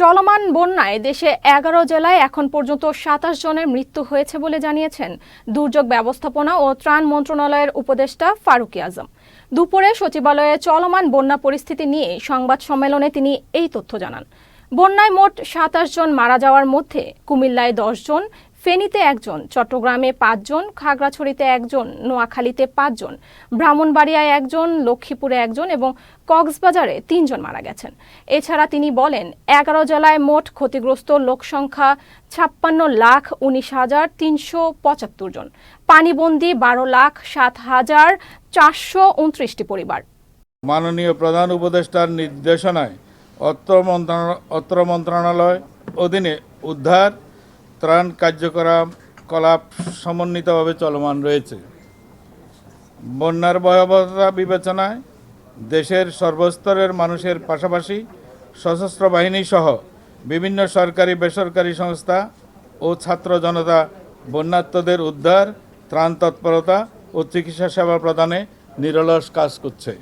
চলমান বন্যায় দেশে এগারো জেলায় এখন পর্যন্ত সাতাশ জনের মৃত্যু হয়েছে বলে জানিয়েছেন দুর্যোগ ব্যবস্থাপনা ও ত্রাণ মন্ত্রণালয়ের উপদেষ্টা ফারুকি আজম। দুপুরে সচিবালয়ে চলমান বন্যা পরিস্থিতি নিয়ে সংবাদ সম্মেলনে তিনি এই তথ্য জানান। বন্যায় মোট সাতাশ জন মারা যাওয়ার মধ্যে কুমিল্লায় দশ জন ফেনীতে একজন, চট্টগ্রামে পাঁচজন, খাগড়াছড়িতে একজন, নোয়াখালীতে পাঁচজন, ব্রাহ্মণবাড়িয়ায় একজন, লক্ষ্মীপুরে একজন এবং কক্সবাজারে তিনজন মারা গেছেন। এছাড়া তিনি বলেন, এগারো জেলায় মোট ক্ষতিগ্রস্ত লোকসংখ্যা ছাপ্পান্ন লাখ উনিশ হাজার তিনশো পঁচাত্তর জন। পানিবন্দী বারো লাখ সাত হাজার চারশো উনত্রিশটি পরিবার। মাননীয় প্রধান উপদেষ্টার নির্দেশনায় অত্র অত্র মন্ত্রণালয় অধীনে উদ্ধার ত্রাণ কার্যক্রম কলাপ সমন্বিতভাবে চলমান রয়েছে। বন্যার ভয়াবহতা বিবেচনায় দেশের সর্বস্তরের মানুষের পাশাপাশি সশস্ত্র বাহিনী সহ বিভিন্ন সরকারি, বেসরকারি সংস্থা ও ছাত্র জনতা বন্যার্তদের উদ্ধার, ত্রাণ তৎপরতা ও চিকিৎসা সেবা প্রদানে নিরলস কাজ করছে।